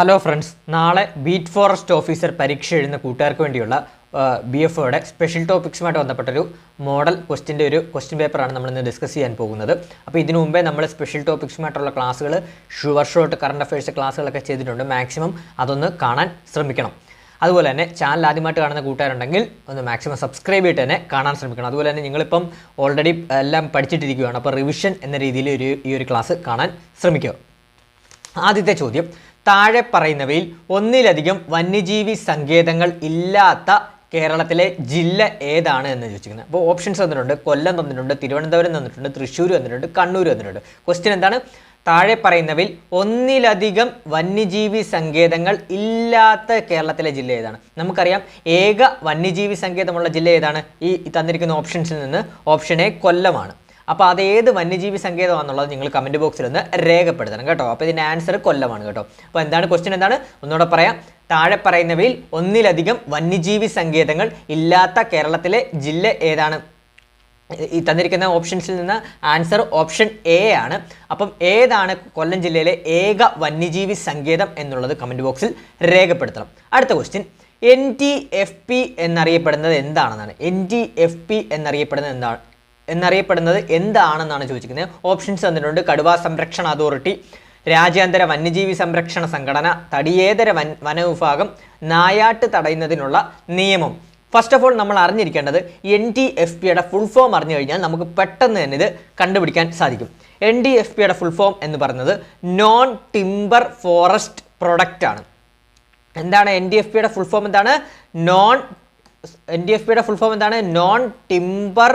Hello friends നാളെ beat forest officer പരീക്ഷ എഴുതുന്ന കൂട്ടുകാർക്ക് വേണ്ടിയുള്ള ബി എഫ് ഒയുടെ സ്പെഷ്യൽ ടോപ്പിക്സുമായിട്ട് ബന്ധപ്പെട്ടൊരു മോഡൽ ക്വസ്റ്റിന്റെ ഒരു ക്വസ്റ്റ്യൻ പേപ്പറാണ് നമ്മൾ ഇന്ന് ഡിസ്കസ് ചെയ്യാൻ പോകുന്നത്. അപ്പോൾ ഇതിനു മുമ്പേ നമ്മൾ സ്പെഷ്യൽ ടോപ്പിക്സുമായിട്ടുള്ള ക്ലാസ്സുകൾ ഷുവർ ഷോട്ട് കറണ്ട് അഫയേഴ്സ് ക്ലാസ്സുകളൊക്കെ ചെയ്തിട്ടുണ്ട്. മാക്സിമം അതൊന്ന് കാണാൻ ശ്രമിക്കണം. അതുപോലെ തന്നെ ചാനൽ ആദ്യമായിട്ട് കാണുന്ന കൂട്ടുകാരുണ്ടെങ്കിൽ ഒന്ന് മാക്സിമം സബ്സ്ക്രൈബ് ചെയ്തിട്ട് തന്നെ കാണാൻ ശ്രമിക്കണം. അതുപോലെ തന്നെ നിങ്ങളിപ്പം ഓൾറെഡി എല്ലാം പഠിച്ചിട്ടിരിക്കുകയാണ്. അപ്പോൾ റിവിഷൻ എന്ന രീതിയിൽ ഒരു ഈ ഒരു ക്ലാസ് കാണാൻ ശ്രമിക്കുക. ആദ്യത്തെ ചോദ്യം താഴെ പറയുന്നവയിൽ ഒന്നിലധികം വന്യജീവി സങ്കേതങ്ങൾ ഇല്ലാത്ത കേരളത്തിലെ ജില്ല ഏതാണ് എന്ന് ചോദിച്ചിരിക്കുന്നത്. അപ്പോൾ ഓപ്ഷൻസ് തന്നിട്ടുണ്ട്. കൊല്ലം തന്നിട്ടുണ്ട് തിരുവനന്തപുരം തന്നിട്ടുണ്ട് തൃശ്ശൂർ തന്നിട്ടുണ്ട് കണ്ണൂർ തന്നിട്ടുണ്ട്. ക്വസ്റ്റ്യൻ എന്താണ്? താഴെ പറയുന്നവയിൽ ഒന്നിലധികം വന്യജീവി സങ്കേതങ്ങൾ ഇല്ലാത്ത കേരളത്തിലെ ജില്ല ഏതാണ്? നമുക്കറിയാം ഏക വന്യജീവി സങ്കേതമുള്ള ജില്ല ഏതാണ്? ഈ തന്നിരിക്കുന്ന ഓപ്ഷൻസിൽ നിന്ന് ഓപ്ഷൻ എ കൊല്ലമാണ്. അപ്പോൾ അത് ഏത് വന്യജീവി സങ്കേതമാണെന്നുള്ളത് നിങ്ങൾ കമന്റ് ബോക്സിൽ ഒന്ന് രേഖപ്പെടുത്തണം കേട്ടോ. അപ്പോൾ ഇതിന്റെ ആൻസർ കൊല്ലമാണ് കേട്ടോ. അപ്പോൾ എന്താണ് ക്വസ്റ്റ്യൻ എന്താണ്? ഒന്നുകൂടെ പറയാം. താഴെ പറയുന്നവയിൽ ഒന്നിലധികം വന്യജീവി സങ്കേതങ്ങൾ ഇല്ലാത്ത കേരളത്തിലെ ജില്ല ഏതാണ്? ഈ തന്നിരിക്കുന്ന ഓപ്ഷൻസിൽ നിന്ന് ആൻസർ ഓപ്ഷൻ എ ആണ്. അപ്പം ഏതാണ് കൊല്ലം ജില്ലയിലെ ഏക വന്യജീവി സങ്കേതം എന്നുള്ളത് കമന്റ് ബോക്സിൽ രേഖപ്പെടുത്തണം. അടുത്ത question N T F P എന്നറിയപ്പെടുന്നത് എന്താണെന്നാണ്. എൻ ടി എഫ് പി എന്നറിയപ്പെടുന്നത് എന്താണ് എന്നറിയപ്പെടുന്നത് എന്താണെന്നാണ് ചോദിച്ചിരിക്കുന്നത്. ഓപ്ഷൻസ് തന്നിട്ടുണ്ട്. കടുവ സംരക്ഷണ അതോറിറ്റി രാജ്യാന്തര വന്യജീവി സംരക്ഷണ സംഘടന തടിയേതര വൻ വനവിഭാഗം നായാട്ട് തടയുന്നതിനുള്ള നിയമം. ഫസ്റ്റ് ഓഫ് ഓൾ നമ്മൾ അറിഞ്ഞിരിക്കേണ്ടത് എൻ ടി എഫ് പിയുടെ ഫുൾ ഫോം അറിഞ്ഞു കഴിഞ്ഞാൽ നമുക്ക് പെട്ടെന്ന് തന്നെ ഇത് കണ്ടുപിടിക്കാൻ സാധിക്കും. എൻ ഡി എഫ് പിയുടെ ഫുൾ ഫോം എന്ന് പറയുന്നത് നോൺ ടിംബർ ഫോറസ്റ്റ് പ്രൊഡക്റ്റ് ആണ്. എന്താണ് എൻ ഡി എഫ് പിയുടെ ഫുൾ ഫോം എന്താണ്? നോൺ എൻ ഡി എഫ് പിയുടെ ഫുൾ ഫോം എന്താണ്? നോൺ ടിംബർ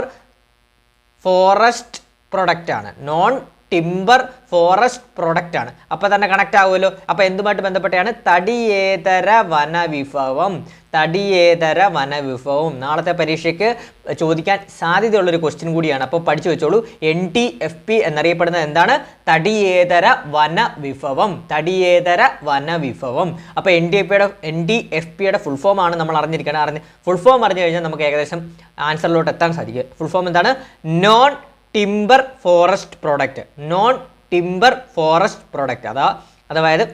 ഫോറസ്റ്റ് പ്രൊഡക്റ്റ് ആണ്. നോൺ ടിംബർ ഫോറസ്റ്റ് പ്രൊഡക്റ്റ് ആണ്. അപ്പോൾ തന്നെ കണക്ട് ആവുമല്ലോ. അപ്പോൾ എന്തുമായിട്ട് ബന്ധപ്പെട്ടാണ്? തടിയേതര വനവിഭവം. തടിയേതര വനവിഭവം. നാളത്തെ പരീക്ഷയ്ക്ക് ചോദിക്കാൻ സാധ്യതയുള്ളൊരു ക്വസ്റ്റ്യൻ കൂടിയാണ്. അപ്പോൾ പഠിച്ചു വെച്ചോളൂ. എൻ ടി എഫ് പി എന്നറിയപ്പെടുന്നത് എന്താണ്? തടിയേതര വനവിഭവം. തടിയേതര വനവിഭവം. അപ്പോൾ എൻ ഡി എഫ് പിയുടെ എൻ ഡി എഫ് പിയുടെ ഫുൾ ഫോം ആണ് നമ്മൾ അറിഞ്ഞിരിക്കണം. അറിഞ്ഞ് ഫുൾ ഫോം അറിഞ്ഞു കഴിഞ്ഞാൽ നമുക്ക് ഏകദേശം ആൻസറിലോട്ട് എത്താൻ സാധിക്കും. ഫുൾ ഫോം എന്താണ്? Non timber forest product non timber forest product അതാ അതായത്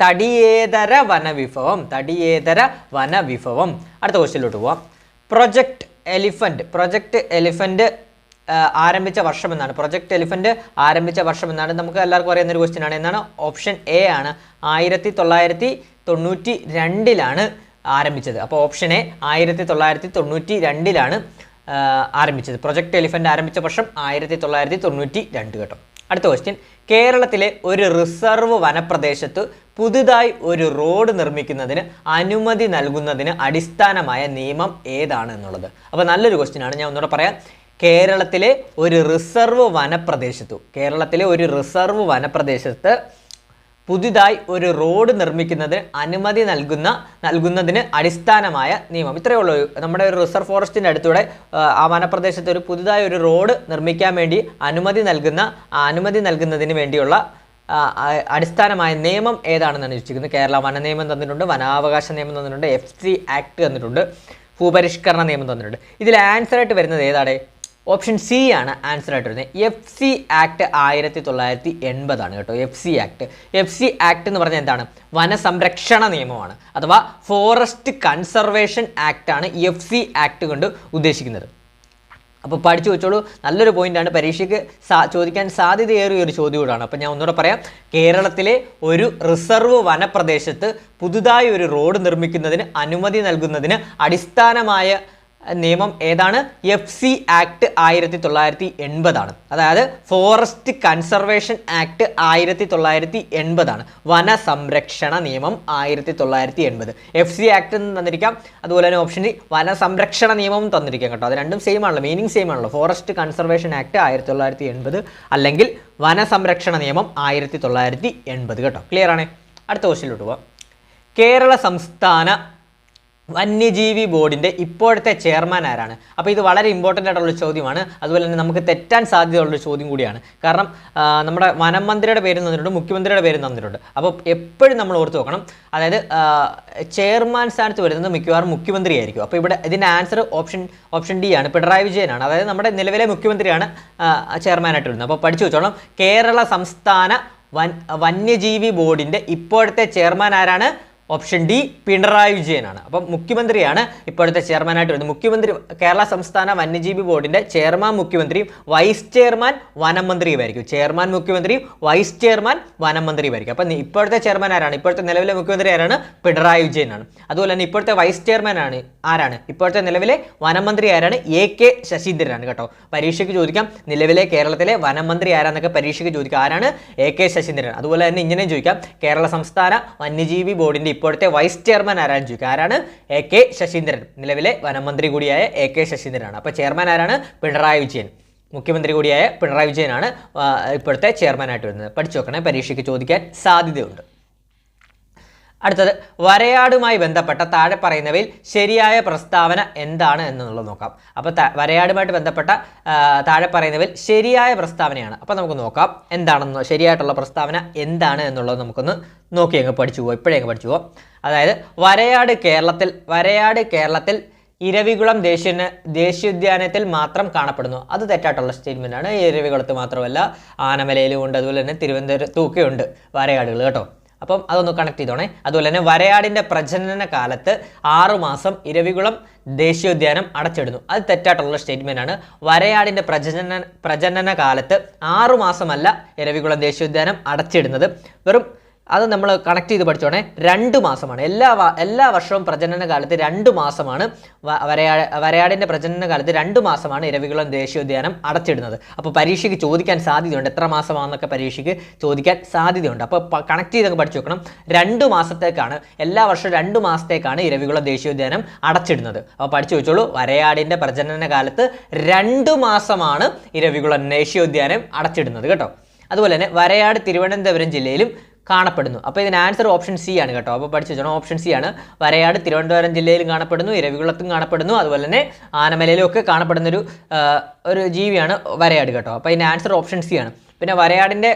തടിയേതര വനവിഭവം തടിയേതര വനവിഭവം. അടുത്ത ക്വസ്റ്റ്യനിലോട്ട് പോവാം. പ്രൊജക്ട് എലിഫന്റ് പ്രൊജക്ട് എലിഫന്റ് ആരംഭിച്ച വർഷം എന്നാണ്. പ്രൊജക്ട് എലിഫന്റ് ആരംഭിച്ച വർഷം എന്നാണ്. നമുക്ക് എല്ലാവർക്കും അറിയുന്ന ഒരു ക്വസ്റ്റ്യൻ ആണ്. എന്നാണ് ഓപ്ഷൻ എ ആണ്. ആയിരത്തി തൊള്ളായിരത്തി തൊണ്ണൂറ്റി രണ്ടിലാണ് ആരംഭിച്ചത്. അപ്പോൾ ഓപ്ഷൻ എ ആയിരത്തി തൊള്ളായിരത്തി തൊണ്ണൂറ്റി രണ്ടിലാണ് ആരംഭിച്ചത്. പ്രൊജക്ട് എലിഫന്റ് ആരംഭിച്ച വർഷം ആയിരത്തി തൊള്ളായിരത്തി തൊണ്ണൂറ്റി രണ്ട് കേട്ടോ. അടുത്ത ക്വസ്റ്റ്യൻ കേരളത്തിലെ ഒരു റിസർവ് വനപ്രദേശത്ത് പുതുതായി ഒരു റോഡ് നിർമ്മിക്കുന്നതിന് അനുമതി നൽകുന്നതിന് അടിസ്ഥാനമായ നിയമം ഏതാണ് എന്നുള്ളത്? അപ്പോൾ നല്ലൊരു ക്വസ്റ്റ്യനാണ് ഞാൻ ഒന്നുകൂടെ പറയാം. കേരളത്തിലെ ഒരു റിസർവ് വനപ്രദേശത്തു കേരളത്തിലെ ഒരു റിസർവ് വനപ്രദേശത്ത് പുതുതായി ഒരു റോഡ് നിർമ്മിക്കുന്നതിന് അനുമതി നൽകുന്ന നൽകുന്നതിന് അടിസ്ഥാനമായ നിയമം. ഇത്രയേ ഉള്ളൂ. നമ്മുടെ ഒരു റിസർവ് ഫോറസ്റ്റിന്റെ അടുത്തൂടെ ആ വനപ്രദേശത്ത് ഒരു പുതുതായി ഒരു റോഡ് നിർമ്മിക്കാൻ വേണ്ടി അനുമതി നൽകുന്ന അനുമതി നൽകുന്നതിന് വേണ്ടിയുള്ള അടിസ്ഥാനമായ നിയമം ഏതാണെന്നാണ് ചോദിച്ചിരിക്കുന്നത്? കേരള വന നിയമം തന്നിട്ടുണ്ട് വനാവകാശ നിയമം തന്നിട്ടുണ്ട് എഫ് സി ആക്ട് തന്നിട്ടുണ്ട് ഭൂപരിഷ്കരണ നിയമം തന്നിട്ടുണ്ട്. ഇതിൽ ആൻസറായിട്ട് വരുന്നത് ഏതാണ്? ഓപ്ഷൻ സി ആണ് ആൻസർ ആയിട്ട് വരുന്നത്. എഫ് സി ആക്ട് ആയിരത്തി തൊള്ളായിരത്തി എൺപതാണ് കേട്ടോ. F C act F C act എന്ന് പറഞ്ഞാൽ എന്താണ്? വനസംരക്ഷണ നിയമമാണ്. അഥവാ ഫോറസ്റ്റ് കൺസർവേഷൻ ആക്ട് ആണ് എഫ് സി ആക്ട് കൊണ്ട് ഉദ്ദേശിക്കുന്നത്. അപ്പോൾ പഠിച്ചു വെച്ചോളൂ. നല്ലൊരു പോയിന്റാണ് പരീക്ഷയ്ക്ക് സാ ചോദിക്കാൻ സാധ്യതയേറിയ ഒരു ചോദ്യം കൂടാണ്. അപ്പോൾ ഞാൻ ഒന്നുകൂടെ പറയാം. കേരളത്തിലെ ഒരു റിസർവ് വനപ്രദേശത്ത് പുതുതായി ഒരു റോഡ് നിർമ്മിക്കുന്നതിന് അനുമതി നൽകുന്നതിന് അടിസ്ഥാനമായ നിയമം ഏതാണ്? എഫ് സി ആക്ട് ആയിരത്തി തൊള്ളായിരത്തി എൺപതാണ് അതായത് ഫോറസ്റ്റ് കൺസർവേഷൻ ആക്ട് ആയിരത്തി തൊള്ളായിരത്തി എൺപതാണ് വനസംരക്ഷണ നിയമം ആയിരത്തി തൊള്ളായിരത്തി എൺപത് എഫ് സി ആക്ട് എന്ന് തന്നിരിക്കാം. അതുപോലെ തന്നെ ഓപ്ഷൻ വന വനസംരക്ഷണ നിയമം തന്നിരിക്കാം കേട്ടോ. അത് രണ്ടും സെയിം ആണല്ലോ. മീനിങ് സെയിം ആണല്ലോ. ഫോറസ്റ്റ് കൺസർവേഷൻ ആക്ട് ആയിരത്തി തൊള്ളായിരത്തി എൺപത് അല്ലെങ്കിൽ വനസംരക്ഷണ നിയമം ആയിരത്തി തൊള്ളായിരത്തി എൺപത് കേട്ടോ. ക്ലിയർ ആണ്? അടുത്ത ക്വസ്റ്റിലോട്ട് പോവാം. കേരള സംസ്ഥാന വന്യജീവി ബോർഡിന്റെ ഇപ്പോഴത്തെ ചെയർമാൻ ആരാണ്? അപ്പോൾ ഇത് വളരെ ഇമ്പോർട്ടന്റ് ആയിട്ടുള്ള ചോദ്യമാണ്. അതുപോലെ തന്നെ നമുക്ക് തെറ്റാൻ സാധ്യതയുള്ള ചോദ്യം കൂടിയാണ്. കാരണം നമ്മുടെ വനം മന്ത്രിയുടെ പേര് തന്നിട്ടുണ്ട് മുഖ്യമന്ത്രിയുടെ പേര് തന്നിട്ടുണ്ട്. അപ്പോൾ എപ്പോഴും നമ്മൾ ഓർത്ത് നോക്കണം അതായത് ചെയർമാൻ സ്ഥാനത്ത് വരുന്നത് മിക്കവാറും മുഖ്യമന്ത്രിയായിരിക്കും. അപ്പോൾ ഇവിടെ ഇതിന്റെ ആൻസർ ഓപ്ഷൻ ഓപ്ഷൻ ഡി ആണ്. പിണറായി വിജയനാണ്. അതായത് നമ്മുടെ നിലവിലെ മുഖ്യമന്ത്രിയാണ് ചെയർമാനായിട്ട് വരുന്നത് അപ്പോൾ പഠിച്ചു വെച്ചോളാം. കേരള സംസ്ഥാന വന്യജീവി ബോർഡിന്റെ ഇപ്പോഴത്തെ ചെയർമാൻ ആരാണ്? ഓപ്ഷൻ ഡി പിണറായി വിജയനാണ്. അപ്പം മുഖ്യമന്ത്രിയാണ് ഇപ്പോഴത്തെ ചെയർമാനായിട്ട് വരുന്നത്. മുഖ്യമന്ത്രി കേരള സംസ്ഥാന വന്യജീവി ബോർഡിന്റെ ചെയർമാൻ മുഖ്യമന്ത്രിയും വൈസ് ചെയർമാൻ വനം മന്ത്രിയുമായിരിക്കും ചെയർമാൻ മുഖ്യമന്ത്രിയും വൈസ് ചെയർമാൻ വനം മന്ത്രിയുമായിരിക്കും അപ്പം ഇപ്പോഴത്തെ ചെയർമാൻ ആരാണ്? ഇപ്പോഴത്തെ നിലവിലെ മുഖ്യമന്ത്രി ആരാണ്? പിണറായി വിജയനാണ്. അതുപോലെ തന്നെ ഇപ്പോഴത്തെ വൈസ് ചെയർമാൻ ആണ് ആരാണ്? ഇപ്പോഴത്തെ നിലവിലെ വനം മന്ത്രി ആരാണ്? എ കെ ശശീന്ദ്രനാണ് കേട്ടോ. പരീക്ഷയ്ക്ക് ചോദിക്കാം. നിലവിലെ കേരളത്തിലെ വനം മന്ത്രി ആരാന്നൊക്കെ പരീക്ഷയ്ക്ക് ചോദിക്കാം. ആരാണ്? എ കെ ശശീന്ദ്രൻ അതുപോലെ തന്നെ ഇങ്ങനെയും ചോദിക്കാം. കേരള സംസ്ഥാന വന്യജീവി ബോർഡിന്റെ ഇപ്പോഴത്തെ വൈസ് ചെയർമാൻ ആരാണെന്ന് ചോദിക്കുക ആരാണ്? A K Saseendran. നിലവിലെ വനമന്ത്രി കൂടിയായ എ കെ ശശീന്ദ്രനാണ്. അപ്പോൾ ചെയർമാൻ ആരാണ്? പിണറായി വിജയൻ. മുഖ്യമന്ത്രി കൂടിയായ പിണറായി വിജയനാണ് ഇപ്പോഴത്തെ ചെയർമാനായിട്ട് വരുന്നത്. പഠിച്ചു നോക്കണേ പരീക്ഷയ്ക്ക് ചോദിക്കാൻ സാധ്യതയുണ്ട്. അടുത്തത് വരയാടുമായി ബന്ധപ്പെട്ട താഴെ പറയുന്നവയിൽ ശരിയായ പ്രസ്താവന എന്താണ് എന്നുള്ളത് നോക്കാം. അപ്പോൾ വരയാടുമായിട്ട് ബന്ധപ്പെട്ട താഴെ പറയുന്നവയിൽ ശരിയായ പ്രസ്താവനയാണ്. അപ്പോൾ നമുക്ക് നോക്കാം എന്താണെന്ന് ശരിയായിട്ടുള്ള പ്രസ്താവന എന്താണ് എന്നുള്ളത് നമുക്കൊന്ന് നോക്കി അങ്ങ് പഠിച്ചു പോകാം ഇപ്പോഴേ അങ്ങ് പഠിച്ചു പോകാം അതായത് വരയാട് കേരളത്തിൽ വരയാട് കേരളത്തിൽ ഇരവികുളം ദേശീയ ദേശീയോദ്യാനത്തിൽ മാത്രം കാണപ്പെടുന്നു. അത് തെറ്റായിട്ടുള്ള സ്റ്റേറ്റ്മെന്റ് ആണ്. ഇരവികുളത്ത് മാത്രമല്ല ആനമലയിലും ഉണ്ട്. അതുപോലെ തന്നെ തിരുവനന്തപുരത്തും ഒക്കെ ഉണ്ട് വരയാടുകൾ കേട്ടോ. അപ്പം അതൊന്ന് കണക്ട് ചെയ്തോണേ. അതുപോലെ തന്നെ വരയാടിന്റെ പ്രജനന കാലത്ത് ആറുമാസം ഇരവികുളം ദേശീയോദ്യാനം അടച്ചിടുന്നു. അത് തെറ്റായിട്ടുള്ള സ്റ്റേറ്റ്മെന്റ് ആണ്. വരയാടിന്റെ പ്രജനന പ്രജനന കാലത്ത് ആറുമാസമല്ല ഇരവികുളം ദേശീയോദ്യാനം അടച്ചിടുന്നത്. വെറും അത് നമ്മൾ കണക്ട് ചെയ്ത് പഠിച്ചോണേ. രണ്ട് മാസമാണ്. എല്ലാ എല്ലാ വർഷവും പ്രജനന കാലത്ത് രണ്ട് മാസമാണ്. വരയാ വരയാടിന്റെ പ്രജനന കാലത്ത് രണ്ട് മാസമാണ് ഇരവികുളം ദേശീയോദ്യാനം അടച്ചിടുന്നത്. അപ്പോൾ പരീക്ഷയ്ക്ക് ചോദിക്കാൻ സാധ്യതയുണ്ട്. എത്ര മാസമാണെന്നൊക്കെ പരീക്ഷയ്ക്ക് ചോദിക്കാൻ സാധ്യതയുണ്ട്. അപ്പോൾ കണക്ട് ചെയ്തൊക്കെ പഠിച്ചു വെക്കണം. രണ്ട് മാസത്തേക്കാണ് എല്ലാ വർഷവും രണ്ട് മാസത്തേക്കാണ് ഇരവികുളം ദേശീയോദ്യാനം അടച്ചിടുന്നത്. അപ്പോൾ പഠിച്ചു വെച്ചോളൂ. വരയാടിന്റെ പ്രജനന കാലത്ത് രണ്ട് മാസമാണ് ഇരവികുളം ദേശീയോദ്യാനം അടച്ചിടുന്നത് കേട്ടോ. അതുപോലെ തന്നെ വരയാട് തിരുവനന്തപുരം ജില്ലയിലും കാണപ്പെടുന്നു. അപ്പോൾ ഇതിന് ആൻസർ ഓപ്ഷൻ സി ആണ് കേട്ടോ. അപ്പോൾ പഠിച്ചു വെച്ചോണം. ഓപ്ഷൻ സി ആണ്. വരയാട് തിരുവനന്തപുരം ജില്ലയിലും കാണപ്പെടുന്നു. ഇരവികുളത്തും കാണപ്പെടുന്നു. അതുപോലെ തന്നെ ആനമലയിലും ഒക്കെ കാണപ്പെടുന്ന ഒരു ഒരു ജീവിയാണ് വരയാട് കേട്ടോ. അപ്പോൾ ഇതിന്റെ ആൻസർ ഓപ്ഷൻ സി ആണ്. പിന്നെ വരയാടിന്റെ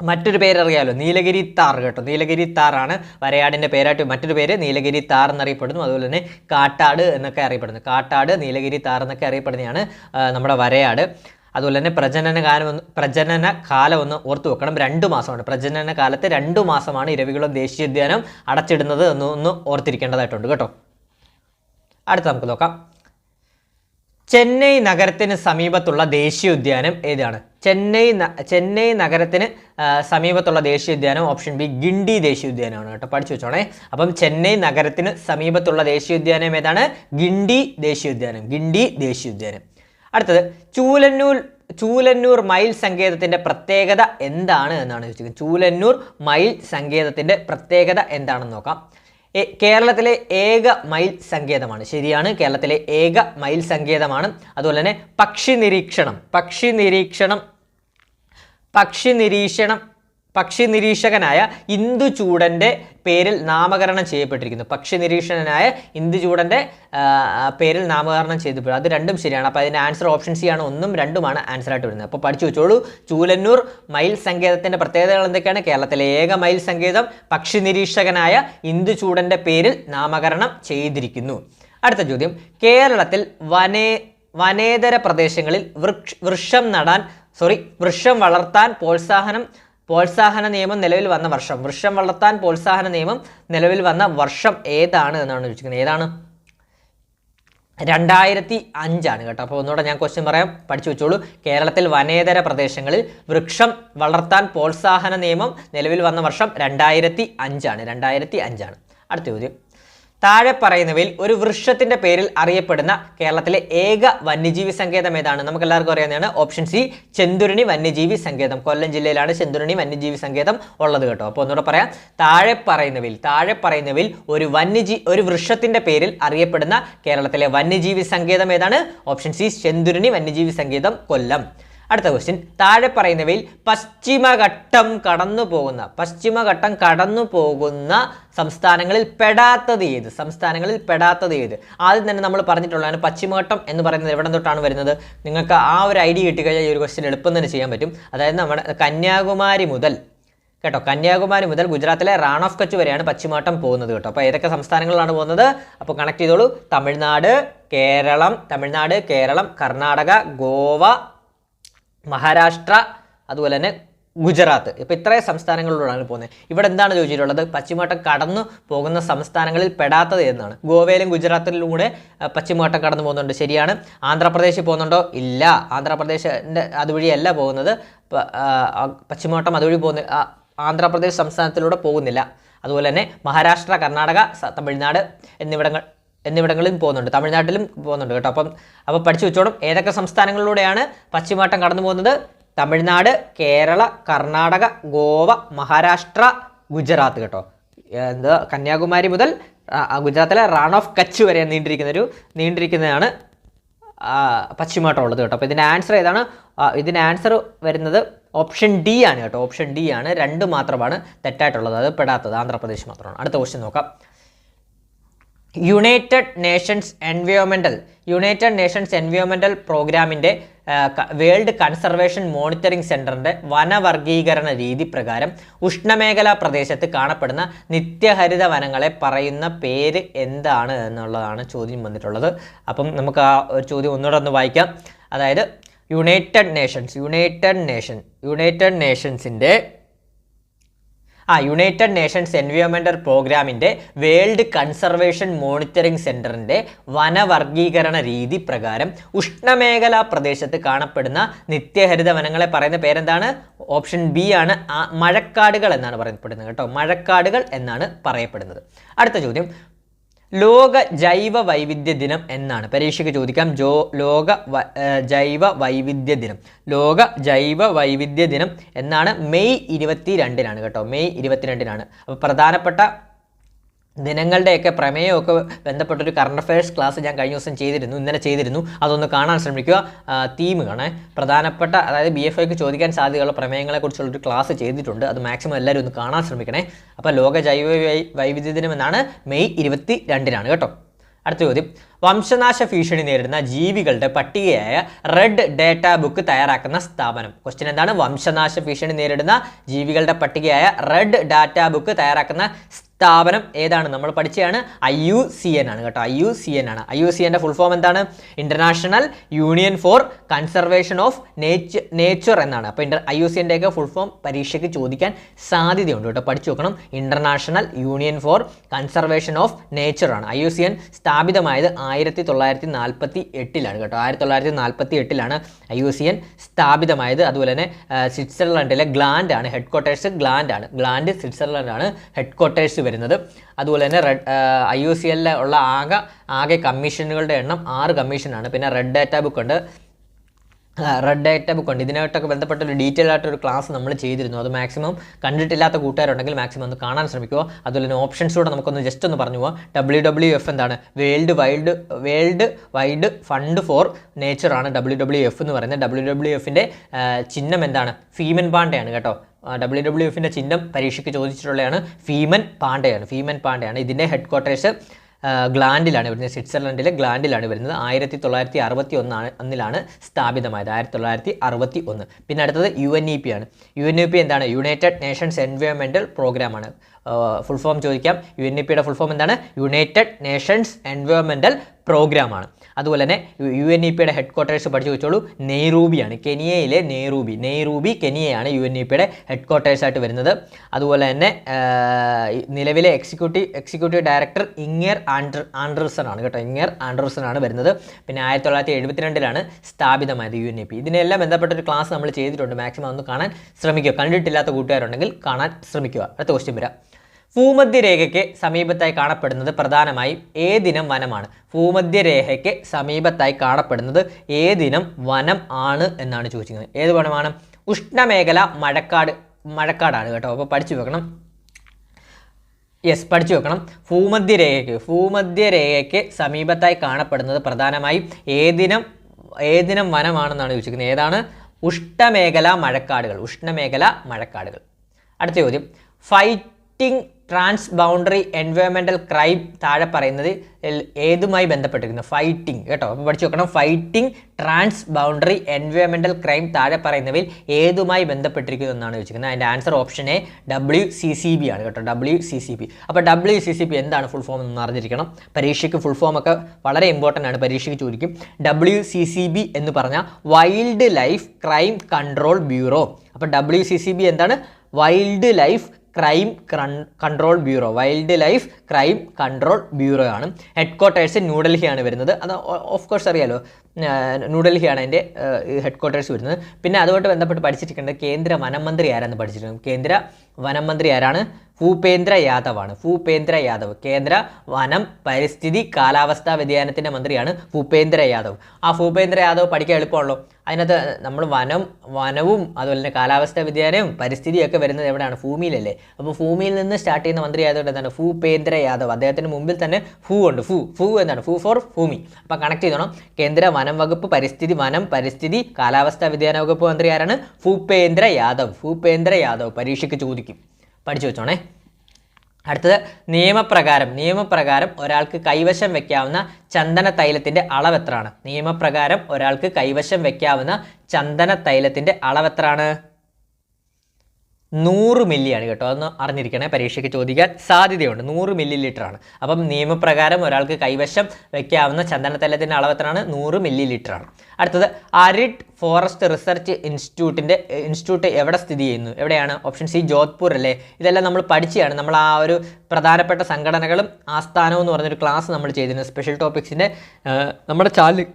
മറ്റൊരു പേരറിയാലോ നീലഗിരി താർ കേട്ടോ. നീലഗിരി താറാണ് വരയാടിന്റെ പേരായിട്ട് മറ്റൊരു പേര്. നീലഗിരി താർ എന്നറിയപ്പെടുന്നു. അതുപോലെ തന്നെ കാട്ടാട് എന്നൊക്കെ അറിയപ്പെടുന്നു. കാട്ടാട് നീലഗിരി താർ എന്നൊക്കെ അറിയപ്പെടുന്നതാണ് നമ്മുടെ വരയാട്. അതുപോലെ തന്നെ പ്രജനന കാലം പ്രജനന കാലം ഒന്ന് ഓർത്തു വെക്കണം. രണ്ട് മാസമാണ്. പ്രജനന കാലത്ത് രണ്ട് മാസമാണ് ഇരവികുളം ദേശീയോദ്യാനം അടച്ചിടുന്നത് എന്ന് ഒന്ന് ഓർത്തിരിക്കേണ്ടതായിട്ടുണ്ട് കേട്ടോ. അടുത്ത നമുക്ക് നോക്കാം. ചെന്നൈ നഗരത്തിന് സമീപത്തുള്ള ദേശീയോദ്യാനം ഏതാണ്? ചെന്നൈ ചെന്നൈ നഗരത്തിന് സമീപത്തുള്ള ദേശീയോദ്യാനം ഓപ്ഷൻ ബി ഗിണ്ടി ദേശീയോദ്യാനമാണ് കേട്ടോ. പഠിച്ചു വെച്ചോണേ. അപ്പം ചെന്നൈ നഗരത്തിന് സമീപത്തുള്ള ദേശീയോദ്യാനം ഏതാണ്? ഗിണ്ടി ദേശീയോദ്യാനം ഗിണ്ടി ദേശീയോദ്യാനം അടുത്തത് ചൂലന്നൂർ ചൂലന്നൂർ മയിൽ സങ്കേതത്തിന്റെ പ്രത്യേകത എന്താണ് എന്നാണ് ചോദിച്ചിരിക്കുന്നത് ചൂലന്നൂർ മയിൽ സങ്കേതത്തിന്റെ പ്രത്യേകത എന്താണെന്ന് നോക്കാം. കേരളത്തിലെ ഏക മയിൽ സങ്കേതമാണ്. ശരിയാണ് കേരളത്തിലെ ഏക മയിൽ സങ്കേതമാണ്. അതുപോലെ തന്നെ പക്ഷി നിരീക്ഷണം പക്ഷി നിരീക്ഷണം പക്ഷി നിരീക്ഷണം പക്ഷി നിരീക്ഷകനായ ഇന്ദുചൂടന്റെ പേരിൽ നാമകരണം ചെയ്യപ്പെട്ടിരിക്കുന്നു. പക്ഷി നിരീക്ഷകനായ ഇന്ദുചൂടന്റെ ചൂടന്റെ പേരിൽ നാമകരണം ചെയ്തു അത് രണ്ടും ശരിയാണ്. അപ്പോൾ അതിന്റെ ആൻസർ ഓപ്ഷൻ സി ആണ്. ഒന്നും രണ്ടുമാണ് ആൻസർ ആയിട്ട് വരുന്നത്. അപ്പോൾ പഠിച്ചു വെച്ചോളൂ. ചൂലന്നൂർ മയിൽ സങ്കേതത്തിന്റെ പ്രത്യേകതകൾ എന്തൊക്കെയാണ്? കേരളത്തിലെ ഏക മയിൽ സങ്കേതം പക്ഷി നിരീക്ഷകനായ ഇന്ദുചൂടന്റെ പേരിൽ നാമകരണം ചെയ്തിരിക്കുന്നു. അടുത്ത ചോദ്യം. കേരളത്തിൽ വനേ വനേതര പ്രദേശങ്ങളിൽ വൃക്ഷ വൃക്ഷം നടാൻ സോറി വൃക്ഷം വളർത്താൻ പ്രോത്സാഹനം പ്രോത്സാഹന നിയമം നിലവിൽ വന്ന വർഷം. വൃക്ഷം വളർത്താൻ പ്രോത്സാഹന നിയമം നിലവിൽ വന്ന വർഷം ഏതാണ് എന്നാണ് ചോദിച്ചിരിക്കുന്നത്. ഏതാണ്? രണ്ടായിരത്തി അഞ്ചാണ് കേട്ടോ. അപ്പോൾ ഒന്നുകൂടെ ഞാൻ ക്വസ്റ്റ്യൻ പറയാം. പഠിച്ചു വെച്ചോളൂ. കേരളത്തിൽ വനേതര പ്രദേശങ്ങളിൽ വൃക്ഷം വളർത്താൻ പ്രോത്സാഹന നിയമം നിലവിൽ വന്ന വർഷം രണ്ടായിരത്തി അഞ്ചാണ് രണ്ടായിരത്തി അഞ്ചാണ് അടുത്ത ചോദ്യം. താഴെ പറയുന്നവയിൽ ഒരു വൃക്ഷത്തിന്റെ പേരിൽ അറിയപ്പെടുന്ന കേരളത്തിലെ ഏക വന്യജീവി സങ്കേതം ഏതാണ്? നമുക്ക് എല്ലാവർക്കും അറിയാവുന്നതാണ് ഓപ്ഷൻ സി ചെന്തുരുണി വന്യജീവി സങ്കേതം. കൊല്ലം ജില്ലയിലാണ് ചെന്തുരുണി വന്യജീവി സങ്കേതം ഉള്ളത് കേട്ടോ. അപ്പോൾ ഒന്നുകൂടെ പറയാം. താഴെ പറയുന്നവയിൽ താഴെ പറയുന്നവയിൽ ഒരു വന്യജീ ഒരു വൃക്ഷത്തിന്റെ പേരിൽ അറിയപ്പെടുന്ന കേരളത്തിലെ വന്യജീവി സങ്കേതം ഏതാണ്? ഓപ്ഷൻ സി ചെന്തുരുണി വന്യജീവി സങ്കേതം കൊല്ലം. അടുത്ത ക്വസ്റ്റ്യൻ താഴെ പറയുന്നവയിൽ പശ്ചിമഘട്ടം കടന്നു പോകുന്ന പശ്ചിമഘട്ടം കടന്നു പോകുന്ന സംസ്ഥാനങ്ങളിൽ പെടാത്തത് ഏത്? സംസ്ഥാനങ്ങളിൽ പെടാത്തത് ഏത്? ആദ്യം തന്നെ നമ്മൾ പറഞ്ഞിട്ടുള്ളതാണ് പശ്ചിമഘട്ടം എന്ന് പറയുന്നത് എവിടെ തൊട്ടാണ് വരുന്നത്? നിങ്ങൾക്ക് ആ ഒരു ഐഡിയ കിട്ടിക്കഴിഞ്ഞാൽ ഈ ഒരു ക്വസ്റ്റ്യൻ എളുപ്പം തന്നെ ചെയ്യാൻ പറ്റും. അതായത് നമ്മുടെ കന്യാകുമാരി മുതൽ കേട്ടോ കന്യാകുമാരി മുതൽ ഗുജറാത്തിലെ റാൺ ഓഫ് കച്ച് വരെയാണ് പശ്ചിമഘട്ടം പോകുന്നത് കേട്ടോ. അപ്പോൾ ഏതൊക്കെ സംസ്ഥാനങ്ങളിലാണ് പോകുന്നത്? അപ്പോൾ കണക്ട് ചെയ്തോളൂ. തമിഴ്നാട് കേരളം തമിഴ്നാട് കേരളം കർണാടക ഗോവ മഹാരാഷ്ട്ര അതുപോലെ തന്നെ ഗുജറാത്ത്. ഇപ്പോൾ ഇത്രയും സംസ്ഥാനങ്ങളിലൂടെയാണ് പോകുന്നത്. ഇവിടെ എന്താണ് ചോദിച്ചിട്ടുള്ളത്? പശ്ചിമഘട്ടം കടന്നു പോകുന്ന സംസ്ഥാനങ്ങളിൽ പെടാത്തത് എന്നാണ് ഗോവയിലും ഗുജറാത്തിലും കൂടെ പശ്ചിമഘട്ടം കടന്നു പോകുന്നുണ്ട്. ശരിയാണ്. ആന്ധ്രാപ്രദേശിൽ പോകുന്നുണ്ടോ? ഇല്ല. ആന്ധ്രാപ്രദേശിന്റെ അതുവഴിയല്ല പോകുന്നത്. പശ്ചിമഘട്ടം അതുവഴി പോകുന്ന ആന്ധ്രാപ്രദേശ് സംസ്ഥാനത്തിലൂടെ പോകുന്നില്ല. അതുപോലെ തന്നെ മഹാരാഷ്ട്ര കർണാടക തമിഴ്നാട് എന്നിവിടങ്ങൾ എന്നിവിടങ്ങളിലും പോകുന്നുണ്ട്. തമിഴ്നാട്ടിലും പോകുന്നുണ്ട് കേട്ടോ. അപ്പം അപ്പോൾ പഠിച്ചു വെച്ചോളും. ഏതൊക്കെ സംസ്ഥാനങ്ങളിലൂടെയാണ് പശ്ചിമഘട്ടം കടന്നു പോകുന്നത്? തമിഴ്നാട് കേരള കർണാടക ഗോവ മഹാരാഷ്ട്ര ഗുജറാത്ത് കേട്ടോ. എന്താ കന്യാകുമാരി മുതൽ ഗുജറാത്തിലെ റൺ ഓഫ് കച്ച് വരെ നീണ്ടിരിക്കുന്ന ഒരു നീണ്ടിരിക്കുന്നതാണ് പശ്ചിമഘട്ടം ഉള്ളത് കേട്ടോ. അപ്പോൾ ഇതിന്റെ ആൻസർ ഏതാണ്? ഇതിന്റെ ആൻസർ വരുന്നത് ഓപ്ഷൻ ഡി ആണ് കേട്ടോ. ഓപ്ഷൻ ഡി ആണ്. രണ്ട് മാത്രമാണ് തെറ്റായിട്ടുള്ളത്. അത് പെടാത്തത്. ആന്ധ്രാപ്രദേശ് മാത്രമാണ്. അടുത്ത ക്വസ്റ്റ്യൻ നോക്കാം. യുണൈറ്റഡ് നേഷൻസ് എൻവയോൺമെന്റൽ യുണൈറ്റഡ് നേഷൻസ് എൻവയോൺമെന്റൽ പ്രോഗ്രാമിന്റെ വേൾഡ് കൺസർവേഷൻ മോണിറ്ററിംഗ് സെന്ററിന്റെ വനവർഗീകരണ രീതി പ്രകാരം ഉഷ്ണമേഖലാ പ്രദേശത്ത് കാണപ്പെടുന്ന നിത്യഹരിത വനങ്ങളെ പറയുന്ന പേര് എന്താണ് എന്നുള്ളതാണ് ചോദ്യം വന്നിട്ടുള്ളത്. അപ്പം നമുക്ക് ആ ഒരു ചോദ്യം ഒന്നുകൂടെ ഒന്ന് വായിക്കാം. അതായത് United Nations United Nation United നേഷൻസിന്റെ ആ യുണൈറ്റഡ് നേഷൻസ് എൻവയോൺമെന്റൽ പ്രോഗ്രാമിന്റെ വേൾഡ് കൺസർവേഷൻ മോണിറ്ററിംഗ് സെന്ററിന്റെ വനവർഗീകരണ രീതി പ്രകാരം ഉഷ്ണമേഖലാ പ്രദേശത്ത് കാണപ്പെടുന്ന നിത്യഹരിത വനങ്ങളെ പറയുന്ന പേരെന്താണ്? ഓപ്ഷൻ ബി ആണ് മഴക്കാടുകൾ എന്നാണ് പറയപ്പെടുന്നത് കേട്ടോ. മഴക്കാടുകൾ എന്നാണ് പറയപ്പെടുന്നത്. അടുത്ത ചോദ്യം. ലോക ജൈവ വൈവിധ്യ ദിനം എന്നാണ്. പരീക്ഷയ്ക്ക് ചോദിക്കാം. ജോ ലോക ജൈവ വൈവിധ്യ ദിനം ലോക ജൈവ വൈവിധ്യ ദിനം എന്നാണ് മെയ് ഇരുപത്തി രണ്ടിനാണ് കേട്ടോ. മെയ് ഇരുപത്തിരണ്ടിനാണ്. അപ്പോൾ പ്രധാനപ്പെട്ട ദിനങ്ങളുടെയൊക്കെ പ്രമേയമൊക്കെ ബന്ധപ്പെട്ടൊരു കറണ്ട് അഫയേഴ്സ് ക്ലാസ് ഞാൻ കഴിഞ്ഞ ദിവസം ചെയ്തിരുന്നു ഇന്നലെ ചെയ്തിരുന്നു. അതൊന്ന് കാണാൻ ശ്രമിക്കുക. തീം കാണേ പ്രധാനപ്പെട്ട അതായത് ബി എഫ് ഐക്ക് ചോദിക്കാൻ സാധ്യതയുള്ള പ്രമേയങ്ങളെക്കുറിച്ചുള്ളൊരു ക്ലാസ് ചെയ്തിട്ടുണ്ട്. അത് മാക്സിമം എല്ലാവരും ഒന്ന് കാണാൻ ശ്രമിക്കണേ. അപ്പോൾ ലോക ജൈവ വൈവിധ്യ ദിനം എന്നാണ് മെയ് ഇരുപത്തി രണ്ടിനാണ് കേട്ടോ. അടുത്ത ചോദ്യം. വംശനാശ ഭീഷണി നേരിടുന്ന ജീവികളുടെ പട്ടികയായ റെഡ് ഡേറ്റ ബുക്ക് തയ്യാറാക്കുന്ന സ്ഥാപനം. ക്വസ്റ്റ്യൻ എന്താണ്? വംശനാശ ഭീഷണി നേരിടുന്ന ജീവികളുടെ പട്ടികയായ റെഡ് ഡാറ്റ ബുക്ക് തയ്യാറാക്കുന്ന സ്ഥാപനം ഏതാണ്? നമ്മൾ പഠിച്ചതാണ് ഐ യു സി എൻ ആണ് കേട്ടോ. ഐ യു സി എൻ ആണ്. ഐ യു സി എന്റെ ഫുൾ ഫോം എന്താണ്? International union for conservation of nature nature എന്നാണ്. അപ്പോൾ ഇന്റർ ഐ യു സി എന്റെ ഒക്കെ ഫുൾ ഫോം പരീക്ഷയ്ക്ക് ചോദിക്കാൻ സാധ്യതയുണ്ട് കേട്ടോ. പഠിച്ചു നോക്കണം. International union for conservation of nature ആണ്. ഐ യു സി എൻ സ്ഥാപിതമായത് ആയിരത്തി തൊള്ളായിരത്തി നാൽപ്പത്തി എട്ടിലാണ് കേട്ടോ. ആയിരത്തി തൊള്ളായിരത്തി നാൽപ്പത്തി എട്ടിലാണ് ഐ യു സി എൻ സ്ഥാപിതമായത്. അതുപോലെ തന്നെ സ്വിറ്റ്സർലൻഡിലെ ഗ്ലാൻഡ് ആണ്. ഹെഡ് ക്വാർട്ടേഴ്സ് ഗ്ലാൻഡ് ആണ്. ഗ്ലാൻഡ് സ്വിറ്റ്സർലൻഡ് ആണ്. ഹെഡ് ക്വാർട്ടേഴ്സ് വരുന്നത്. അതുപോലെ തന്നെ റെഡ് ഐ യു സി എല്ലിൽ ആകെ ആകെ കമ്മീഷനുകളുടെ എണ്ണം ആറ് കമ്മീഷനാണ് പിന്നെ റെഡ് ഡാറ്റ ബുക്ക് ഉണ്ട്. റെഡ് ഡേറ്റ ബുക്ക് ഉണ്ട്. ഇതിനായിട്ടൊക്കെ ബന്ധപ്പെട്ട ഒരു ഡീറ്റെയിൽ ആയിട്ട് ഒരു ക്ലാസ് നമ്മൾ ചെയ്തിരുന്നു. അത് മാക്സിമം കണ്ടിട്ടില്ലാത്ത കൂട്ടുകാരുണ്ടെങ്കിൽ മാക്സിമം ഒന്ന് കാണാൻ ശ്രമിക്കുക. അതുപോലെ തന്നെ ഓപ്ഷൻസിലൂടെ നമുക്കൊന്ന് ജസ്റ്റ് ഒന്ന് പറഞ്ഞു പോവാം. ഡബ്ല്യൂ ഡബ്ല്യു എഫ് എന്താണ്? World wild world wide fund for നേച്ചറാണ് W W F എന്ന് പറയുന്നത്. ഡബ്ല്യൂ ഡബ്ല്യു എഫിന്റെ ചിഹ്നം എന്താണ്? ഫീമൻ പാണ്ടയാണ് കേട്ടോ. ഡബ്ല്യൂ ഡബ്ല്യു എഫിന്റെ ചിഹ്നം പരീക്ഷയ്ക്ക് ചോദിച്ചിട്ടുള്ളതാണ് ഫീമൻ പാണ്ടയാണ്. ഫീമൻ പാണ്ടയാണ്. ഇതിന്റെ ഹെഡ് ക്വാർട്ടേഴ്സ് ഗ്ലാൻഡിലാണ് വരുന്നത്. സ്വിറ്റ്സർലൻഡിലെ ഗ്ലാൻഡിലാണ് വരുന്നത്. ആയിരത്തി തൊള്ളായിരത്തി അറുപത്തി ഒന്നാണ് ഒന്നിലാണ് സ്ഥാപിതമായത്. ആയിരത്തി തൊള്ളായിരത്തി അറുപത്തി ഒന്ന് പിന്നെ അടുത്തത് യു എൻ ഇ പി ആണ്. യു എൻ ഇ പി എന്താണ്? യുണൈറ്റഡ് നേഷൻസ് എൻവയോൺമെന്റൽ പ്രോഗ്രാമാണ് ഫുൾ ഫോം ചോദിക്കാം. യു എൻ ഇ പിയുടെ ഫുൾ ഫോം എന്താണ്? യുണൈറ്റഡ് നേഷൻസ് എൻവയോൺമെന്റൽ പ്രോഗ്രാമാണ് അതുപോലെ തന്നെ യു എൻ ഇ പിയുടെ ഹെഡ് ക്വാർട്ടേഴ്സ് പഠിച്ചു വെച്ചോളൂ. നെയ്റൂബിയാണ്. കെനിയയിലെ നെയ്റൂബി. നെയ്റൂബി കെനിയയാണ് യു എൻ ഇ പിയുടെ ഹെഡ് ക്വാർട്ടേഴ്സായിട്ട് വരുന്നത് അതുപോലെ തന്നെ നിലവിലെ executive executive director Inger Ander Andersen ആണ് കേട്ടോ. ഇങ്ങർ ആൻഡ്രസൺ ആണ് വരുന്നത്. പിന്നെ ആയിരത്തി തൊള്ളായിരത്തി എഴുപത്തിരണ്ടിലാണ് സ്ഥാപിതമായത് യു എൻ ഇ പി ഇതിനെല്ലാം ബന്ധപ്പെട്ടൊരു ക്ലാസ് നമ്മൾ ചെയ്തിട്ടുണ്ട്. മാക്സിമം ഒന്ന് കാണാൻ ശ്രമിക്കുക. കണ്ടിട്ടില്ലാത്ത കൂട്ടുകാരുണ്ടെങ്കിൽ കാണാൻ ശ്രമിക്കുക. അടുത്ത ക്വസ്റ്റ്യൻ വരാം. ഭൂമധ്യരേഖയ്ക്ക് സമീപത്തായി കാണപ്പെടുന്നത് പ്രധാനമായും ഏതിനം വനമാണ്. ഭൂമധ്യരേഖയ്ക്ക് സമീപത്തായി കാണപ്പെടുന്നത് ഏതിനം വനം ആണ് എന്നാണ് ചോദിക്കുന്നത് ഏത് വനമാണ്? ഉഷ്ണമേഖല മഴക്കാട് മഴക്കാടാണ് കേട്ടോ. അപ്പോൾ പഠിച്ചു വെക്കണം. യെസ് പഠിച്ചു വെക്കണം. ഭൂമധ്യരേഖയ്ക്ക് ഭൂമധ്യരേഖയ്ക്ക് സമീപത്തായി കാണപ്പെടുന്നത് പ്രധാനമായും ഏതിനം ഏതിനം വനമാണെന്നാണ് ചോദിച്ചിരിക്കുന്നത്. ഏതാണ്? ഉഷ്ണമേഖല മഴക്കാടുകൾ ഉഷ്ണമേഖല മഴക്കാടുകൾ. അടുത്ത ചോദ്യം. ഫൈറ്റിംഗ് ട്രാൻസ് ബൗണ്ടറി എൻവയോൺമെന്റൽ ക്രൈം താഴെ പറയുന്നത് ഏതുമായി ബന്ധപ്പെട്ടിരിക്കുന്നു? ഫൈറ്റിംഗ് കേട്ടോ? അപ്പോൾ പഠിച്ചു നോക്കണം. ഫൈറ്റിംഗ് ട്രാൻസ് ബൗണ്ടറി എൻവയോൺമെന്റൽ ക്രൈം താഴെ പറയുന്നവയിൽ ഏതുമായി ബന്ധപ്പെട്ടിരിക്കുന്നു എന്നാണ് ചോദിച്ചിരിക്കുന്നത്. അതിന്റെ answer option A W C C B ആണ് കേട്ടോ. ഡബ്ല്യു സി സി ബി അപ്പോൾ ഡബ്ല്യു സി സി ബി എന്താണ് ഫുൾ ഫോം എന്ന് അറിഞ്ഞിരിക്കണം. പരീക്ഷയ്ക്ക് ഫുൾ ഫോം ഒക്കെ വളരെ ഇമ്പോർട്ടന്റ് ആണ്. പരീക്ഷയ്ക്ക് ചോദിക്കും. ഡബ്ല്യു സി സി ബി എന്ന് പറഞ്ഞാൽ wild life crime control bureau അപ്പോൾ ഡബ്ല്യു സി സി ബി എന്താണ്? Wildlife crime control bureau wildlife crime control bureau ആണ് ഹെഡ് ക്വാർട്ടേഴ്സ് ന്യൂഡൽഹിയാണ് വരുന്നത്. അത് ഓഫ് കോഴ്സ് അറിയാലോ. ന്യൂഡൽഹിയാണ് അതിന്റെ ഹെഡ് ക്വാർട്ടേഴ്സ് വരുന്നത്. പിന്നെ അതുമായിട്ട് ബന്ധപ്പെട്ട് പഠിച്ചിട്ടുണ്ട് കേന്ദ്ര വനം മന്ത്രി ആരാന്ന് പഠിച്ചിട്ടുണ്ട് കേന്ദ്ര വനം മന്ത്രി ആരാണ്? ഭൂപേന്ദ്ര യാദവാണ്. ഭൂപേന്ദ്ര യാദവ് കേന്ദ്ര വനം പരിസ്ഥിതി കാലാവസ്ഥാ വ്യതിയാനത്തിന്റെ മന്ത്രിയാണ് ഭൂപേന്ദ്ര യാദവ്. ആ ഭൂപേന്ദ്ര യാദവ് പഠിക്കാൻ എളുപ്പമാണല്ലോ. അതിനകത്ത് നമ്മൾ വനം വനവും അതുപോലെ തന്നെ കാലാവസ്ഥാ വ്യതിയാനവും പരിസ്ഥിതിയൊക്കെ വരുന്നത് എവിടെയാണ്? ഭൂമിയിലല്ലേ. അപ്പോൾ ഭൂമിയിൽ നിന്ന് സ്റ്റാർട്ട് ചെയ്യുന്ന മന്ത്രി ആയതുകൊണ്ട് എന്താണ്? ഭൂപേന്ദ്ര യാദവ്. അദ്ദേഹത്തിന് മുമ്പിൽ തന്നെ ഭൂ ഉണ്ട്. ഭൂ ഭൂ എന്താണ് ഭൂ ഫോർ ഭൂമി. അപ്പോൾ കണക്ട് ചെയ്തോണം. കേന്ദ്ര വനം വകുപ്പ് പരിസ്ഥിതി വനം പരിസ്ഥിതി കാലാവസ്ഥാ വ്യതിയാന വകുപ്പ് മന്ത്രി ആരാണ്? ഭൂപേന്ദ്ര യാദവ്. ഭൂപേന്ദ്ര യാദവ്. പരീക്ഷയ്ക്ക് ചോദിക്കും. പഠിച്ചു വെച്ചോണേ. അടുത്തത് നിയമപ്രകാരം നിയമപ്രകാരം ഒരാൾക്ക് കൈവശം വെക്കാവുന്ന ചന്ദന തൈലത്തിന്റെ അളവ് എത്രയാണ് നിയമപ്രകാരം ഒരാൾക്ക് കൈവശം വെക്കാവുന്ന ചന്ദന തൈലത്തിന്റെ അളവ് എത്രയാണ് നൂറ് മില്ലിയാണ് കേട്ടോ. അതൊന്ന് അറിഞ്ഞിരിക്കണേ പരീക്ഷയ്ക്ക് ചോദിക്കാൻ സാധ്യതയുണ്ട്. നൂറ് മില്ലി ലിറ്റർ ആണ് അപ്പം നിയമപ്രകാരം ഒരാൾക്ക് കൈവശം ചന്ദനത്തൈലത്തിന്റെ അളവ് എത്രയാണ്? നൂറ് മില്ലി ലിറ്റർ ആണ് അടുത്തത് അരിഡ് ഫോറസ്റ്റ് റിസർച്ച് ഇൻസ്റ്റിറ്റ്യൂട്ടിന്റെ ഇൻസ്റ്റിറ്റ്യൂട്ട് എവിടെ സ്ഥിതി ചെയ്യുന്നു? എവിടെയാണ്? ഓപ്ഷൻ സി ജോധ്പൂർ അല്ലേ? ഇതെല്ലാം നമ്മൾ പഠിച്ചതാണ്. നമ്മൾ ആ ഒരു പ്രധാനപ്പെട്ട സംഘടനകളും ആസ്ഥാനവും എന്ന് പറഞ്ഞൊരു ക്ലാസ് നമ്മൾ ചെയ്തിരുന്നത് സ്പെഷ്യൽ ടോപ്പിക്സിന്റെ നമ്മുടെ ചാനൽ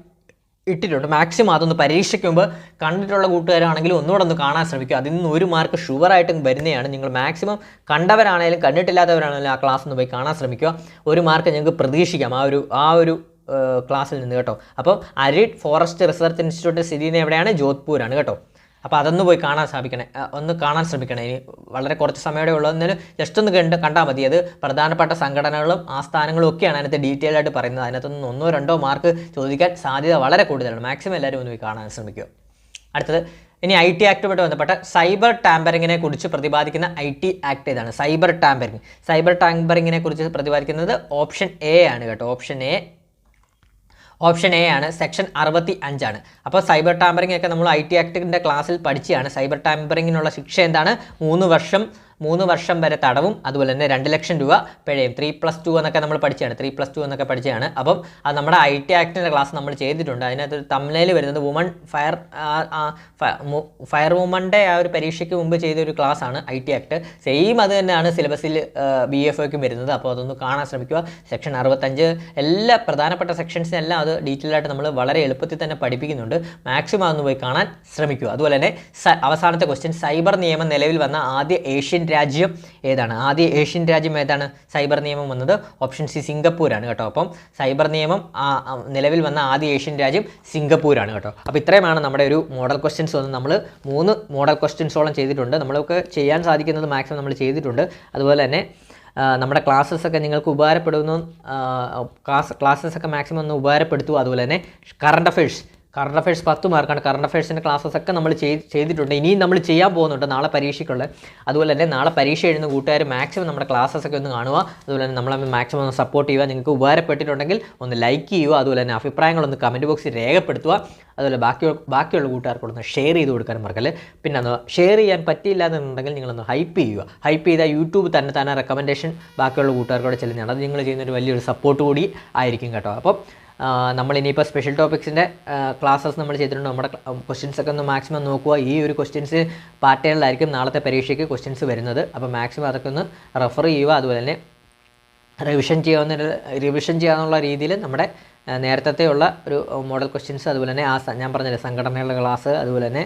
ഇട്ടിട്ടുണ്ട്. മാക്സിമം അതൊന്ന് പരീക്ഷയ്ക്ക് മുമ്പ് കണ്ടിട്ടുള്ള കൂട്ടുകാരാണെങ്കിലും ഒന്നുകൂടെ ഒന്ന് കാണാൻ ശ്രമിക്കുക. അതിൽ നിന്ന് ഒരു മാർക്ക് ഷുവറായിട്ടും വരുന്നതാണ്. നിങ്ങൾ മാക്സിമം കണ്ടവരാണെങ്കിലും കണ്ടിട്ടില്ലാത്തവരാണെങ്കിലും ആ ക്ലാസ് ഒന്ന് പോയി കാണാൻ ശ്രമിക്കുക. ഒരു മാർക്ക് ഞങ്ങൾക്ക് പ്രതീക്ഷിക്കാം. ആ ഒരു ആ ഒരു ക്ലാസ്സിൽ നിന്ന് കേട്ടോ. അപ്പോൾ അരിഡ് ഫോറസ്റ്റ് റിസർച്ച് ഇൻസ്റ്റിറ്റ്യൂട്ട് സ്ഥിതി എവിടെയാണ്? ജോധ്പൂരാണ് കേട്ടോ. അപ്പോൾ അതൊന്ന് പോയി കാണാൻ സാധിക്കണേ. ഒന്ന് കാണാൻ ശ്രമിക്കണേ. ഇനി വളരെ കുറച്ച് സമയമേ ഉള്ളൂ. എന്നാലും ജസ്റ്റ് ഒന്ന് കണ്ട് കണ്ടാൽ മതി. അത് പ്രധാനപ്പെട്ട സംഘടനകളും ആസ്ഥാനങ്ങളും ഒക്കെയാണ് അതിനകത്ത് ഡീറ്റെയിൽ ആയിട്ട് പറയുന്നത്. അതിനകത്തൊന്ന് ഒന്നോ രണ്ടോ മാർക്ക് ചോദിക്കാൻ സാധ്യത വളരെ കൂടുതലാണ്. മാക്സിമം എല്ലാവരും ഒന്ന് പോയി കാണാൻ ശ്രമിക്കുക അടുത്തത് ഇനി ഐ ടി ആക്ടുമായിട്ട് ബന്ധപ്പെട്ട സൈബർ ടാമ്പറിങ്ങിനെ കുറിച്ച് പ്രതിപാദിക്കുന്ന ഐ ടി ആക്ട് ഇതാണ് സൈബർ ടാമ്പറിങ് സൈബർ ടാമ്പറിങ്ങിനെ കുറിച്ച് പ്രതിപാദിക്കുന്നത് ഓപ്ഷൻ എ ആണ് കേട്ടോ. ഓപ്ഷൻ എ ഓപ്ഷൻ എ ആണ്. സെക്ഷൻ അറുപത്തി അഞ്ചാണ് അപ്പോൾ സൈബർ ടാമ്പറിംഗ് ഒക്കെ നമ്മൾ ഐ ടി ആക്ടിന്റെ ക്ലാസ്സിൽ പഠിച്ചതാണ്. സൈബർ ടാമ്പറിങ്ങിനുള്ള ശിക്ഷ എന്താണ്? മൂന്ന് വർഷം മൂന്ന് വർഷം വരെ തടവും അതുപോലെ തന്നെ രണ്ട് ലക്ഷം രൂപ പിഴയും. ത്രീ പ്ലസ് ടു എന്നൊക്കെ നമ്മൾ പഠിച്ചതാണ്. ത്രീ പ്ലസ് ടു എന്നൊക്കെ പഠിച്ചതാണ്. അപ്പം അത് നമ്മുടെ ഐ ടി ആക്ടിന്റെ ക്ലാസ് നമ്മൾ ചെയ്തിട്ടുണ്ട്. അതിനകത്ത് തമിഴിൽ വരുന്നത് വുമൺ ഫയർ ഫയർ വുമന്റെ ആ ഒരു പരീക്ഷയ്ക്ക് മുമ്പ് ചെയ്ത ഒരു ക്ലാസ് ആണ് ഐ ടി ആക്ട് സെയിം അത് തന്നെയാണ് സിലബസിൽ ബി എഫ് ഒക്കും വരുന്നത്. അപ്പോൾ അതൊന്ന് കാണാൻ ശ്രമിക്കുക. സെക്ഷൻ അറുപത്തഞ്ച് എല്ലാ പ്രധാനപ്പെട്ട സെക്ഷൻസിനെല്ലാം അത് ഡീറ്റെയിൽ ആയിട്ട് നമ്മൾ വളരെ എളുപ്പത്തിൽ തന്നെ പഠിപ്പിക്കുന്നുണ്ട്. മാക്സിമം അതൊന്ന് പോയി കാണാൻ ശ്രമിക്കുക. അതുപോലെ തന്നെ അവസാനത്തെ ക്വസ്റ്റ്യൻ സൈബർ നിയമം നിലവിൽ വന്ന ആദ്യ ഏഷ്യൻ രാജ്യം ഏതാണ്? ആദ്യ ഏഷ്യൻ രാജ്യം ഏതാണ്? സൈബർ നിയമം വന്നത് ഓപ്ഷൻ സി സിംഗപ്പൂരാണ് കേട്ടോ. അപ്പം സൈബർ നിയമം നിലവിൽ വന്ന ആദ്യ ഏഷ്യൻ രാജ്യം സിംഗപ്പൂരാണ് കേട്ടോ. അപ്പോൾ ഇത്രയുമാണ് നമ്മുടെ ഒരു മോഡൽ ക്വസ്റ്റ്യൻസ് വന്ന് നമ്മൾ മൂന്ന് മോഡൽ ക്വസ്റ്റ്യൻസോളം ചെയ്തിട്ടുണ്ട്. നമ്മൾക്ക് ചെയ്യാൻ സാധിക്കുന്നത് മാക്സിമം നമ്മൾ ചെയ്തിട്ടുണ്ട്. അതുപോലെ തന്നെ നമ്മുടെ ക്ലാസ്സസ് ഒക്കെ നിങ്ങൾക്ക് ഉപകാരപ്പെടുന്നു. ക്ലാസ് ക്ലാസ്സസ് ഒക്കെ മാക്സിമം ഒന്ന് ഉപകാരപ്പെടുത്തുക അതുപോലെ തന്നെ കറണ്ട് അഫയേഴ്സ് കറണ്ട് അഫയേഴ്സ് പത്ത് മാർക്കാണ്. കറണ്ട് അഫയേഴ്സിന്റെ ക്ലാസ്സസ് ഒക്കെ നമ്മൾ ചെയ്തിട്ടുണ്ട്. ഇനിയും നമ്മൾ ചെയ്യാൻ പോകുന്നുണ്ട്. നാളെ പരീക്ഷയ്ക്കുള്ള. അതുപോലെ തന്നെ നാളെ പരീക്ഷ എഴുതുന്ന കൂട്ടുകാർ മാക്സിമം നമ്മുടെ ക്ലാസ്സസ് ഒക്കെ ഒന്ന് കാണുക. അതുപോലെ തന്നെ നമ്മളെ മാക്സിമം ഒന്ന് സപ്പോർട്ട് ചെയ്യുക. നിങ്ങൾക്ക് ഉപകാരപ്പെട്ടിട്ടുണ്ടെങ്കിൽ ഒന്ന് ലൈക്ക് ചെയ്യുക. അതുപോലെ തന്നെ അഭിപ്രായങ്ങളൊന്ന് കമന്റ് ബോക്സിൽ രേഖപ്പെടുത്തുക. അതുപോലെ ബാക്കി ബാക്കിയുള്ള കൂട്ടുകാർക്കൊന്ന് ഷെയർ ചെയ്ത് കൊടുക്കാൻ മറക്കൽ പിന്നെ ഒന്ന് ഷെയർ ചെയ്യാൻ പറ്റിയില്ല എന്നുണ്ടെങ്കിൽ നിങ്ങളൊന്ന് ഹൈപ്പ് ചെയ്യുക. ഹൈപ്പ് ചെയ്താൽ യൂട്യൂബ് തന്നെ തന്നെ റെക്കമെൻഡേഷൻ ബാക്കിയുള്ള കൂട്ടുകാർക്കൂടെ ചെല്ലുന്നതാണ്. അത് നിങ്ങൾ ചെയ്യുന്നൊരു വലിയൊരു സപ്പോർട്ട് കൂടി ആയിരിക്കും കേട്ടോ. അപ്പം നമ്മൾ ഇനിയിപ്പോൾ സ്പെഷ്യൽ ടോപ്പിക്സിന്റെ ക്ലാസ്സസ് നമ്മൾ ചെയ്തിട്ടുണ്ട്. നമ്മുടെ ക്വസ്റ്റ്യൻസ് ഒക്കെ ഒന്ന് മാക്സിമം നോക്കുക. ഈ ഒരു ക്വസ്റ്റ്യൻസ് പാറ്റേണിലായിരിക്കും നാളത്തെ പരീക്ഷയ്ക്ക് ക്വസ്റ്റ്യൻസ് വരുന്നത്. അപ്പോൾ മാക്സിമം അതൊക്കെ ഒന്ന് റെഫർ ചെയ്യുക. അതുപോലെ തന്നെ റിവിഷൻ ചെയ്യാവുന്ന റിവിഷൻ ചെയ്യാവുന്ന രീതിയിൽ നമ്മുടെ നേരത്തെയുള്ള ഒരു മോഡൽ ക്വസ്റ്റ്യൻസ് അതുപോലെ തന്നെ ആ ഞാൻ പറഞ്ഞില്ലേ സംഘടനകളുടെ ക്ലാസ് അതുപോലെ തന്നെ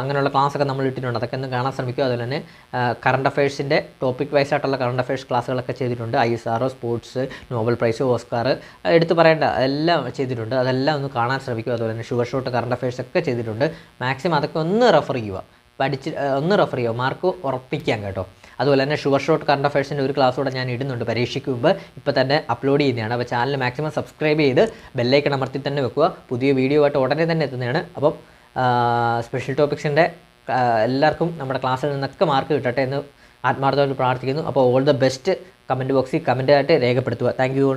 അങ്ങനെയുള്ള ക്ലാസ്സൊക്കെ നമ്മൾ ഇട്ടിട്ടുണ്ട്. അതൊക്കെ ഒന്ന് കാണാൻ ശ്രമിക്കുക. അതുപോലെ തന്നെ കറണ്ട് അഫയേഴ്സിന്റെ ടോപ്പിക് വൈസ് ആയിട്ടുള്ള കറണ്ട് അഫയേഴ്സ് ക്ലാസ്സുകളൊക്കെ ചെയ്തിട്ടുണ്ട്. I S R sports Nobel prize Oscar എടുത്തു പറയേണ്ട എല്ലാം ചെയ്തിട്ടുണ്ട്. അതെല്ലാം ഒന്ന് കാണാൻ ശ്രമിക്കുക. അതുപോലെ തന്നെ ഷുഗർ ഷോട്ട് കറണ്ട് അഫയേഴ്സ് ഒക്കെ ചെയ്തിട്ടുണ്ട്. മാക്സിമം അതൊക്കെ ഒന്ന് റെഫർ ചെയ്യുക. പഠിച്ച് ഒന്ന് റെഫർ ചെയ്യുക. മാർക്ക് ഉറപ്പിക്കാം കേട്ടോ. അതുപോലെ തന്നെ ഷുവർ ഷോട്ട് കറണ്ട് അഫയേഴ്സിന്റെ ഒരു ക്ലാസ് കൂടെ ഞാൻ ഇടുന്നുണ്ട്. പരീക്ഷയ്ക്ക് മുമ്പ് ഇപ്പോൾ തന്നെ അപ്ലോഡ് ചെയ്യുന്നതാണ്. അപ്പോൾ ചാനൽ മാക്സിമം സബ്സ്ക്രൈബ് ചെയ്ത് ബെല്ലൈക്കൺ അമർത്തി തന്നെ വെക്കുക. പുതിയ വീഡിയോ ആയിട്ട് ഉടനെ തന്നെ എത്തുന്നതാണ്. അപ്പം സ്പെഷ്യൽ ടോപ്പിക്സിന്റെ എല്ലാവർക്കും നമ്മുടെ ക്ലാസ്സിൽ നിന്നൊക്കെ മാർക്ക് കിട്ടട്ടെ എന്ന് ആത്മാർത്ഥമായിട്ട് പ്രാർത്ഥിക്കുന്നു. അപ്പോൾ ഓൾ ദ ബെസ്റ്റ് കമന്റ് ബോക്സിൽ കമന്റായിട്ട് രേഖപ്പെടുത്തുക. Thank you